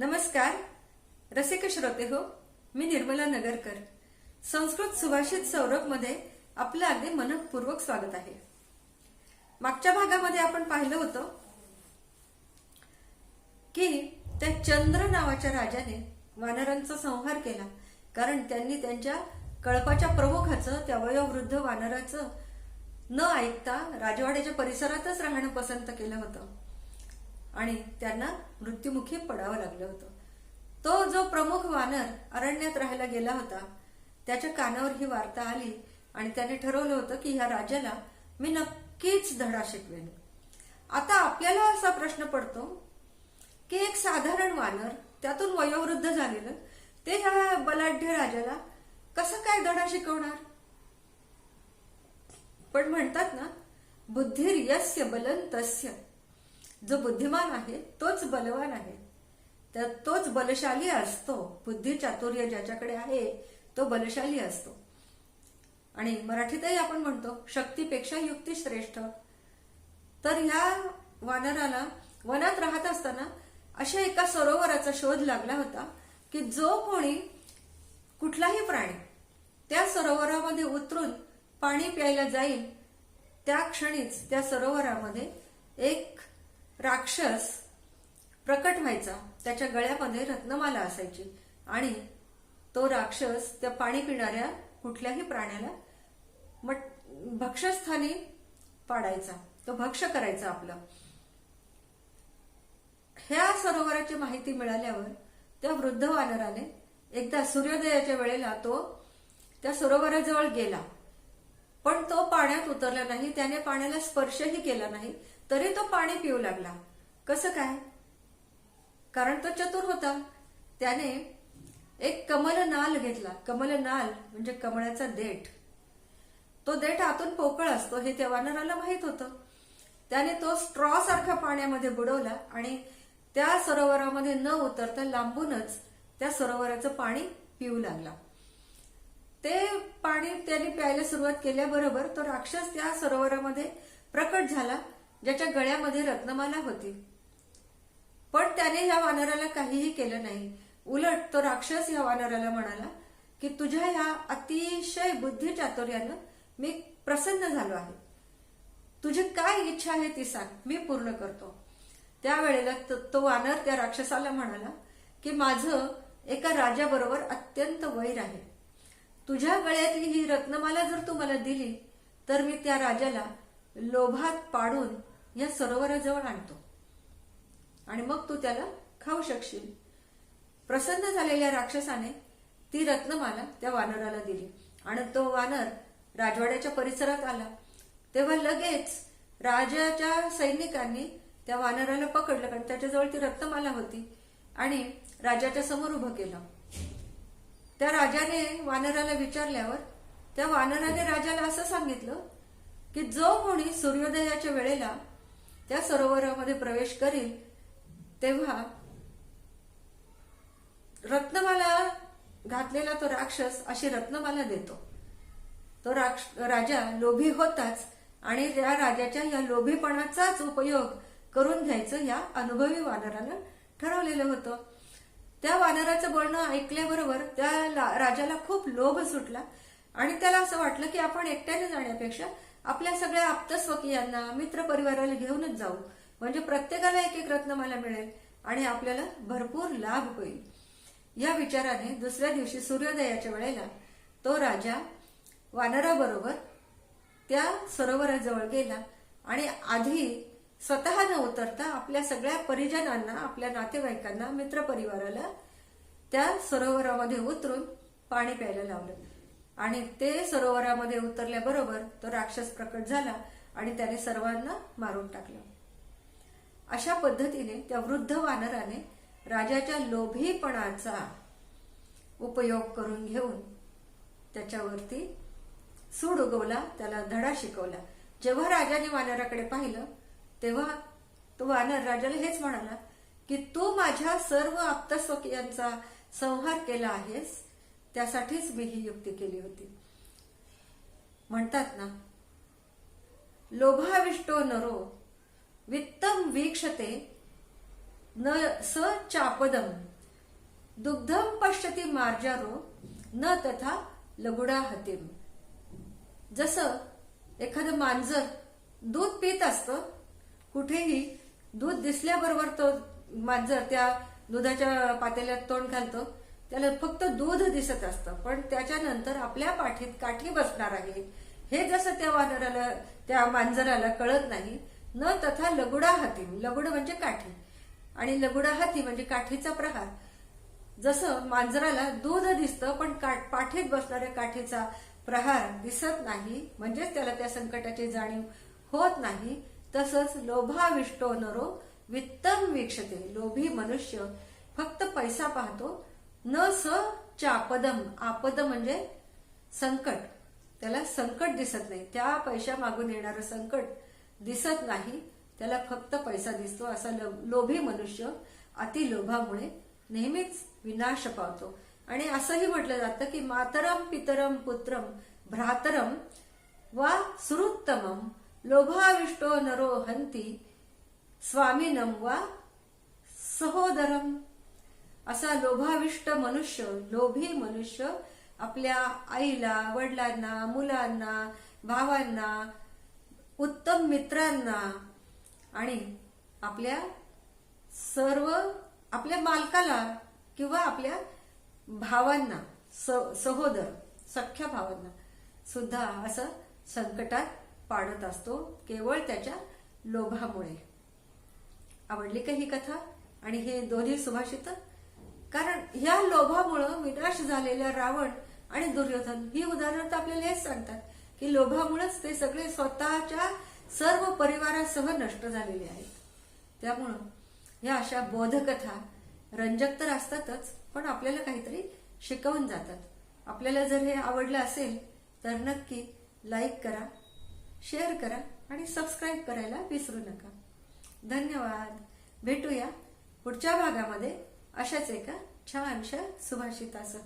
नमस्कार. रसिक श्रोते हो मी निर्मला नगरकर. संस्कृत सुभाषित सौरभमध्ये आपलं अगदी मनपूर्वक स्वागत आहे. मागच्या भागामध्ये आपण पाहिलं होतं की त्या चंद्र नावाच्या राजाने वानरांचा संहार केला. कारण त्यांनी त्यांच्या कळपाच्या प्रमुखाचं त्या वयोवृद्ध वानराचं न ऐकता राजवाड्याच्या परिसरातच राहणं पसंत केलं होतं. आणि त्यांना मृत्युमुखी पडावं लागलं होतं. तो जो प्रमुख वानर अरण्यात राहायला गेला होता त्याच्या कानावर ही वार्ता आली आणि त्याने ठरवलं होतं की ह्या राजाला मी नक्कीच धडा शिकवेन. आता आपल्याला असा प्रश्न पडतो की एक साधारण वानर त्यातून वयोवृद्ध झालेलं ते ह्या बलाढ्य राजाला कसं काय धडा शिकवणार? पण म्हणतात ना बुद्धिर यस्य बलन तस्य. जो बुद्धिमान आहे तोच बलवान आहे. तर तोच बलशाली असतो. बुद्धी चातुर्य ज्याच्याकडे आहे तो बलशाली असतो. आणि मराठीतही आपण म्हणतो शक्तीपेक्षा युक्ती श्रेष्ठ. तर ह्या वानराला वनात राहत असताना अशा एका सरोवराचा शोध लागला होता की जो कोणी कुठलाही प्राणी त्या सरोवरामध्ये उतरून पाणी प्यायला जाईल त्या क्षणीच त्या सरोवरामध्ये एक राक्षस प्रकट व्हायचा. त्याच्या गळ्यामध्ये रत्नमाला असायची. आणि तो राक्षस त्या पाणी पिणाऱ्या कुठल्याही प्राण्याला मट भक्षस्थानी पाडायचा. तो भक्ष करायचा आपलं. ह्या सरोवराची माहिती मिळाल्यावर त्या वृद्ध वानराने एकदा सूर्योदयाच्या वेळेला तो त्या सरोवराजवळ गेला. पण तो पाण्यात उतरला नाही. त्याने पाण्याला स्पर्शही केला नाही. तरी तो पाणी पिऊ लागला. कसं काय? कारण तो चतुर होता. त्याने एक कमल नाल घेतला. कमल नाल म्हणजे कमळाचा देठ. तो देठ आतून पोकळ असतो हे त्या वानराला माहीत होतं. त्याने तो स्ट्रॉ सारखा पाण्यामध्ये बुडवला आणि त्या सरोवरामध्ये न उतरता लांबूनच त्या सरोवराचं पाणी पिऊ लागला. ते पाणी त्याने प्यायला सुरुवात केल्याबरोबर तो राक्षस त्या सरोवरामध्ये प्रकट झाला ज्याच्या गळ्यामध्ये रत्नमाला होती. पण त्याने ह्या वानराला काहीही केलं नाही. उलट तो राक्षस ह्या वानराला म्हणाला की तुझ्या ह्या अतिशय बुद्धी चातुर्यानं मी प्रसन्न झालो आहे. तुझी काय इच्छा आहे ती सांग. मी पूर्ण करतो. त्यावेळेला तो वानर त्या राक्षसाला म्हणाला की माझं एका राजाबरोबर अत्यंत वैर आहे. तुझ्या गळ्यातली ही रत्नमाला जर तू मला दिली तर मी त्या राजाला लोभात पाडून या सरोवराजवळ आणतो. आणि मग तू त्याला खाऊ शकशील. प्रसन्न झालेल्या राक्षसाने ती रत्नमाला त्या वानराला दिली. आणि तो वानर राजवाड्याच्या परिसरात आला. तेव्हा लगेच राजाच्या सैनिकांनी त्या वानराला पकडलं कारण त्याच्याजवळ ती रत्नमाला होती आणि राजाच्या समोर उभं केलं. त्या राजाने वानराला विचारल्यावर त्या वानराने राजाला असं सांगितलं की जो कोणी सूर्योदयाच्या वेळेला त्या सरोवरामध्ये प्रवेश करील तेव्हा रत्नमाला घातलेला तो राक्षस अशी रत्नमाला देतो. तो राजा लोभी होताच आणि त्या राजाच्या या लोभीपणाचाच उपयोग करून घ्यायचं या अनुभवी वानरानं ठरवलेलं होतं. त्या वानराचं बोलणं ऐकल्याबरोबर त्या राजाला खूप लोभ सुटला आणि त्याला असं वाटलं की आपण एकट्याने जाण्यापेक्षा आपल्या सगळ्या आप्तस्वकीयांना मित्र परिवाराला घेऊनच जाऊ. म्हणजे प्रत्येकाला एक एक रत्नमाला मिळेल आणि आपल्याला भरपूर लाभ होईल. या विचाराने दुसऱ्या दिवशी सूर्योदयाच्या वेळेला तो राजा वानराबरोबर त्या सरोवराजवळ गेला आणि आधी स्वतः न उतरता आपल्या सगळ्या परिजनांना आपल्या नातेवाईकांना मित्रपरिवाराला त्या सरोवरामध्ये उतरून पाणी प्यायला लावलं. आणि ते सरोवरामध्ये उतरल्याबरोबर तो राक्षस प्रकट झाला आणि त्याने सर्वांना मारून टाकलं. अशा पद्धतीने त्या वृद्ध वानराने राजाच्या लोभीपणाचा उपयोग करून घेऊन त्याच्यावरती सूड उगवला त्याला धडा शिकवला. जेव्हा राजाने वानराकडे पाहिलं तेव्हा तो वानर राजाला हेच म्हणाला की तू माझ्या सर्व आप्तस्वकीयांचा संहार केला आहेस त्यासाठीच मी ही युक्ती केली होती. म्हणतात ना लोभाविष्टो नरो वित्तम वीक्षते न स चापदम दुग्धम पश्यती मार्जारो न तथा लगुडा हतीम जसं एखादं मांजर दूध पित असतं कुठेही दूध दिसल्याबरोबर तो मांजर त्या दुधाच्या पातेल्यात तोंड घालतो त्याला फक्त दूध दिसत असतं. पण त्याच्यानंतर आपल्या पाठीत काठी बसणार आहे. हे जसं त्या वानराला त्या मांजराला कळत नाही न तथा लगुडा हाती लगुड म्हणजे काठी. आणि लगुडा हाती म्हणजे काठीचा प्रहार. जसं मांजराला दूध दिसतं पण पाठीत बसणाऱ्या काठीचा प्रहार दिसत नाही म्हणजेच त्याला त्या संकटाची जाणीव होत नाही तसंच लोभाविष्टो नरो वित्तम वीक्षते. लोभी मनुष्य फक्त पैसा पाहतो न स चापदम आपद म्हणजे संकट. त्याला संकट दिसत नाही. त्या पैशा मागून येणारं संकट दिसत नाही. त्याला फक्त पैसा दिसतो. असा लोभी मनुष्य अति लोभामुळे नेहमीच विनाश पावतो. आणि असंही म्हटलं जातं की मातरम पितरम पुत्रम भ्रातरम वा सुरुत्तमम लोभाविष्टो नरो हंती स्वामीनम वा सहोदरम. असा लोभाविष्ट मनुष्य लोभी मनुष्य आपल्या आईला वडिलांना मुलांना भावांना उत्तम मित्रांना आणि आपल्या सर्व आपल्या मालकाला किंवा आपल्या भावांना स- सहोदर सख्या भावांना सुद्धा असं संकटात पाडत असतो केवळ त्याच्या लोभामुळे. आवडली का ही कथा? आणि हे दोन्ही सुभाषित? कारण ह्या लोभामुळं विनाश झालेल्या रावण आणि दुर्योधन ही उदाहरणं तर आपल्याला हेच सांगतात की लोभामुळेच ते सगळे स्वतःच्या सर्व परिवारासह नष्ट झालेले आहेत. त्यामुळं ह्या अशा बोधकथा रंजक तर असतातच पण आपल्याला काहीतरी शिकवून जातात. आपल्याला जर हे आवडलं असेल तर नक्की लाईक करा शेअर करा आणि सबस्क्राईब करायला विसरू नका. धन्यवाद. भेटूया पुढच्या भागामध्ये. अशाच एका छानशा सुभाषितासह.